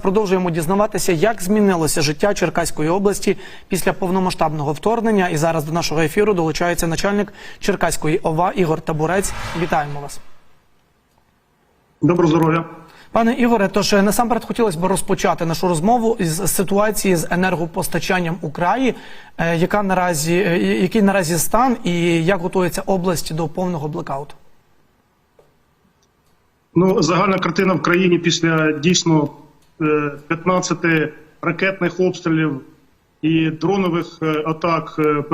Продовжуємо дізнаватися, як змінилося життя Черкаської області після повномасштабного вторгнення. І зараз до нашого ефіру долучається начальник Черкаської ОВА Ігор Табурець. Вітаємо вас. Доброго здоров'я. Пане Ігоре, тож е, насамперед хотілося б розпочати нашу розмову із ситуації з енергопостачанням у краї, е, яка наразі е, який наразі стан і як готується область до повного блекауту. Ну, загальна картина в країні після дійсно 15 ракетних обстрілів і дронових е, атак е,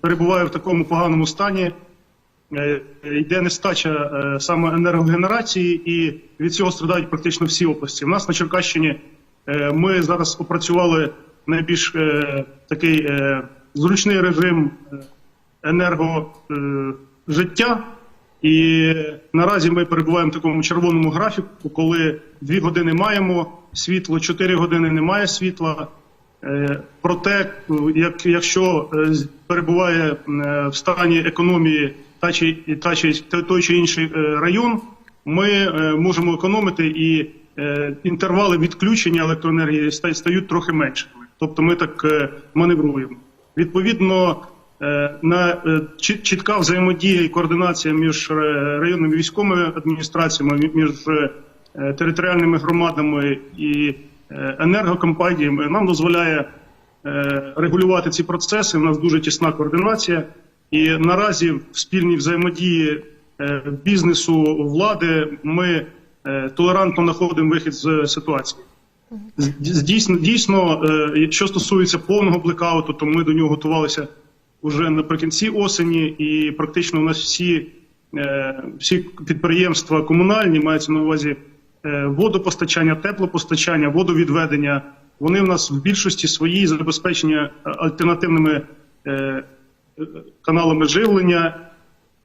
перебуває в такому поганому стані. Е, Йде нестача е, саме енергогенерації, і від цього страдають практично всі області. У нас на Черкащині е, ми зараз опрацювали найбільш е, такий е, зручний режим е, енергожиття. І наразі ми перебуваємо в такому червоному графіку, коли дві години маємо світло, чотири години немає світла. Е, Проте, як, якщо е, перебуває е, в стані економії та чи, та чи, той чи інший район, ми можемо економити і інтервали відключення електроенергії стають трохи меншими. Тобто ми так маневруємо. Відповідно, на е, чітка взаємодія і координація між е, районними військовими адміністраціями, між е, територіальними громадами і е, енергокомпаніями нам дозволяє е, регулювати ці процеси. У нас дуже тісна координація, і наразі в спільній взаємодії е, бізнесу влади ми е, толерантно знаходимо вихід з ситуації. Дійсно, дійсно, е, що стосується повного блекауту, то ми до нього готувалися вже наприкінці осені, і практично у нас всі, е, всі підприємства комунальні мається на увазі е, водопостачання, теплопостачання, водовідведення. Вони в нас в більшості своїй забезпечені е, альтернативними е, каналами живлення.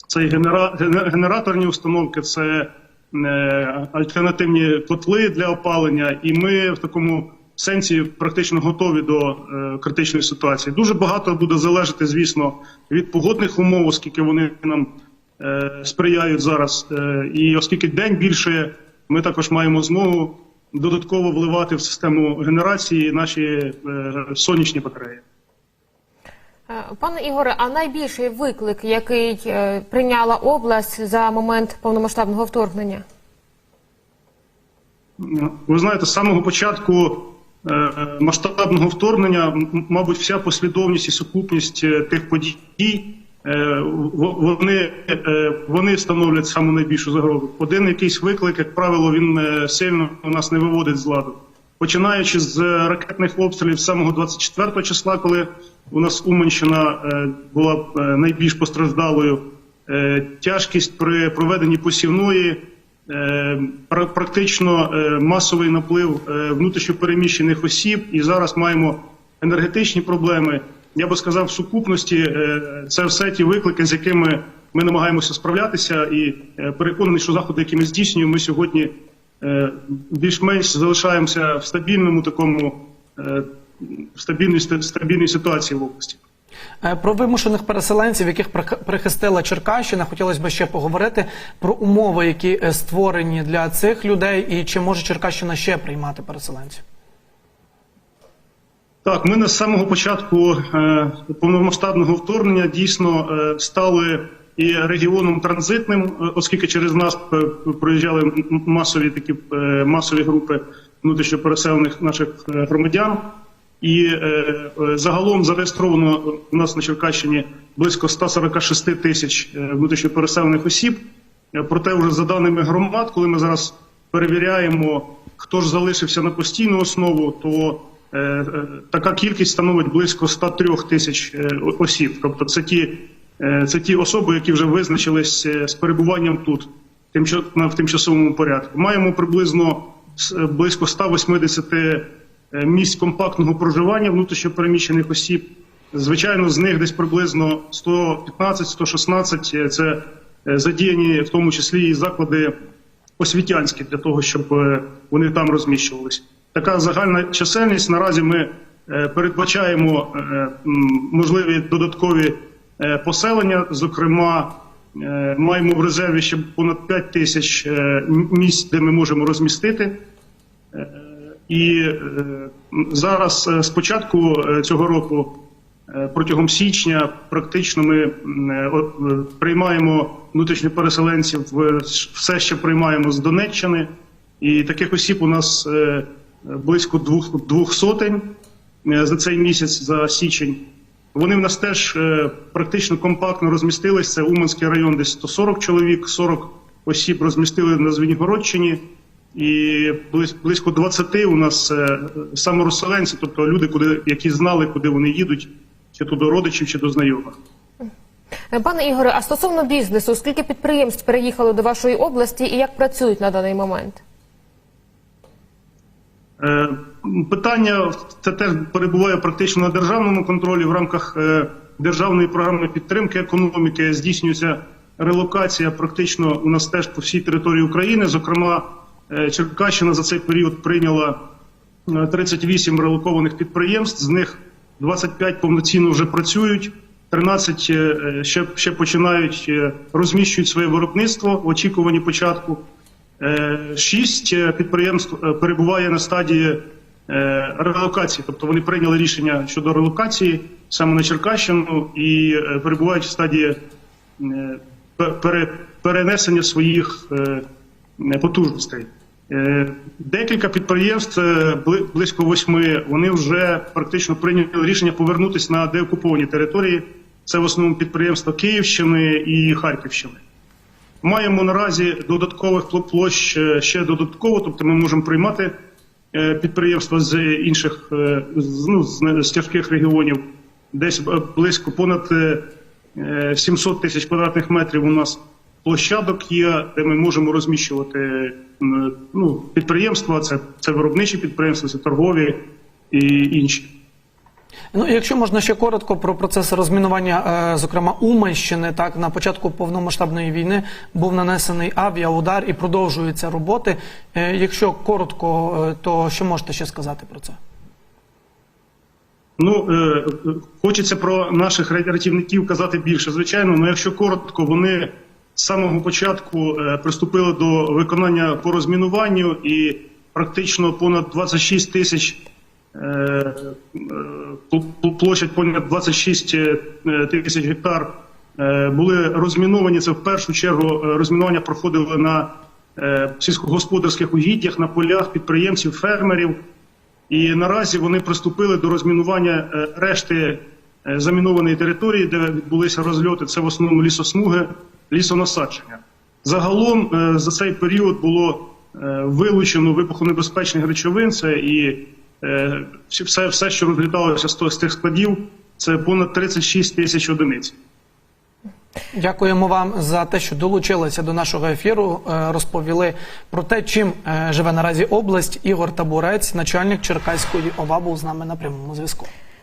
Це і генера-генераторні установки, це альтернативні котли для опалення, і ми в такому сенсі практично готові до е, критичної ситуації. Дуже багато буде залежати, звісно, від погодних умов, оскільки вони нам е, сприяють зараз. Е, і оскільки день більше, ми також маємо змогу додатково вливати в систему генерації наші е, сонячні батареї. Е, Пане Ігоре, а найбільший виклик, який е, прийняла область за момент повномасштабного вторгнення? Ви знаєте, з самого початку масштабного вторгнення, мабуть, вся послідовність і сукупність е, тих подій, е, вони, е, вони становлять саму найбільшу загрозу. Один якийсь виклик, як правило, він е, сильно у нас не виводить з ладу. Починаючи з е, ракетних обстрілів самого 24 числа, коли у нас Уманщина е, була е, найбільш постраждалою, е, тяжкість при проведенні посівної. Е, пра- практично е, масовий наплив е, внутрішньопереміщених осіб, і зараз маємо енергетичні проблеми. Я би сказав, в сукупності це все ті виклики, з якими ми намагаємося справлятися, і переконаний, що заходи, які ми здійснюємо, ми сьогодні більш-менш залишаємося в стабільному такому в стабільній стабільній ситуації в області. Е, Про вимушених переселенців, яких прихистила Черкащина, хотілося б ще поговорити про умови, які е, створені для цих людей, і чи може Черкащина ще приймати переселенців? Так, ми на самого початку е, повномасштабного вторгнення дійсно стали і регіоном транзитним, оскільки через нас проїжджали масові такі масові групи внутрішньопереселених наших е, громадян. І е, е, загалом зареєстровано у нас на Черкащині близько 146 тисяч е, внутрішньопереселених осіб. Проте, вже за даними громад, коли ми зараз перевіряємо, хто ж залишився на постійну основу, то така кількість становить близько 103 тисяч осіб. Тобто, це ті, це ті особи, які вже визначились з перебуванням тут на- в тимчасовому порядку. Маємо приблизно близько 180 е, місць компактного проживання внутрішньопереміщених осіб. Звичайно, з них десь приблизно 115-116 е, це е, задіяні, в тому числі і заклади освітянські для того, щоб е, вони там розміщувалися. Така загальна чисельність. Наразі ми е, передбачаємо е, можливі додаткові е, поселення. Зокрема, е, маємо в резерві ще понад 5 тисяч е, місць, де ми можемо розмістити е, І е, зараз е, з початку е, цього року, протягом січня, практично ми приймаємо внутрішніх переселенців, все ще приймаємо з Донеччини. І таких осіб у нас близько двох, двох сотень за цей місяць, за січень. Вони в нас теж практично компактно розмістились. Це Уманський район, десь 140 чоловік, 40 осіб розмістили на Звенігородчині. І близько 20 у нас е, саморозселенці, тобто люди, куди, які знали, куди вони їдуть, чи то до родичів, чи до знайомих. Е, Пане Ігоре, а стосовно бізнесу, скільки підприємств переїхало до вашої області і як працюють на даний момент? Е, Питання це теж перебуває практично на державному контролі в рамках державної програми підтримки економіки. Здійснюється релокація практично у нас теж по всій території України. Зокрема, Черкащина за цей період прийняла е, 38 релокованих підприємств. З них 25 повноцінно вже працюють. 13 е, ще, ще починають е, розміщують своє виробництво в очікуванні початку. Е, Шість е, підприємств е, перебуває на стадії е, релокації, тобто вони прийняли рішення щодо релокації саме на Черкащину і е, перебувають в стадії е, пе- пере- перенесення своїх е, е, потужностей. Е, Декілька підприємств, е, близько восьми, вони вже практично прийняли рішення повернутися на деокуповані території. Це в основному підприємства Київщини і Харківщини. Маємо наразі додаткових площ е, ще додатково, тобто ми можемо приймати підприємства з інших ну, з, тяжких регіонів. Десь близько понад е, е, 700 тисяч квадратних метрів у нас площадок є, де ми можемо розміщувати ну, підприємства. Це, це виробничі підприємства, це торгові і інші. Ну, якщо можна ще коротко про процес розмінування, е, зокрема Уманщини, так на початку повномасштабної війни був нанесений авіаудар і продовжуються роботи. Е, Якщо коротко, е, то що можете ще сказати про це? Ну, е, хочеться про наших рятівників казати більше. Звичайно, але якщо коротко, вони з самого початку е, приступили до виконання по розмінуванню і практично понад 26 тисяч е, е, пл- пл- площадь понад 26 е, тисяч гектар були розміновані. Це в першу чергу розмінування проходили на сільськогосподарських угіддях, на полях підприємців, фермерів. І наразі вони приступили до розмінування решти замінованої території, де відбулися розльоти. Це в основному лісосмуги, лісонасадження. Загалом е, за цей період було е, вилучено вибухонебезпечних речовин. Це і е, все, все, що розліталося з тих складів, це понад 36 тисяч одиниць. Дякуємо вам за те, що долучилися до нашого ефіру. Розповіли про те, чим живе наразі область. Ігор Табурець, начальник Черкаської ОВА, був з нами на прямому зв'язку.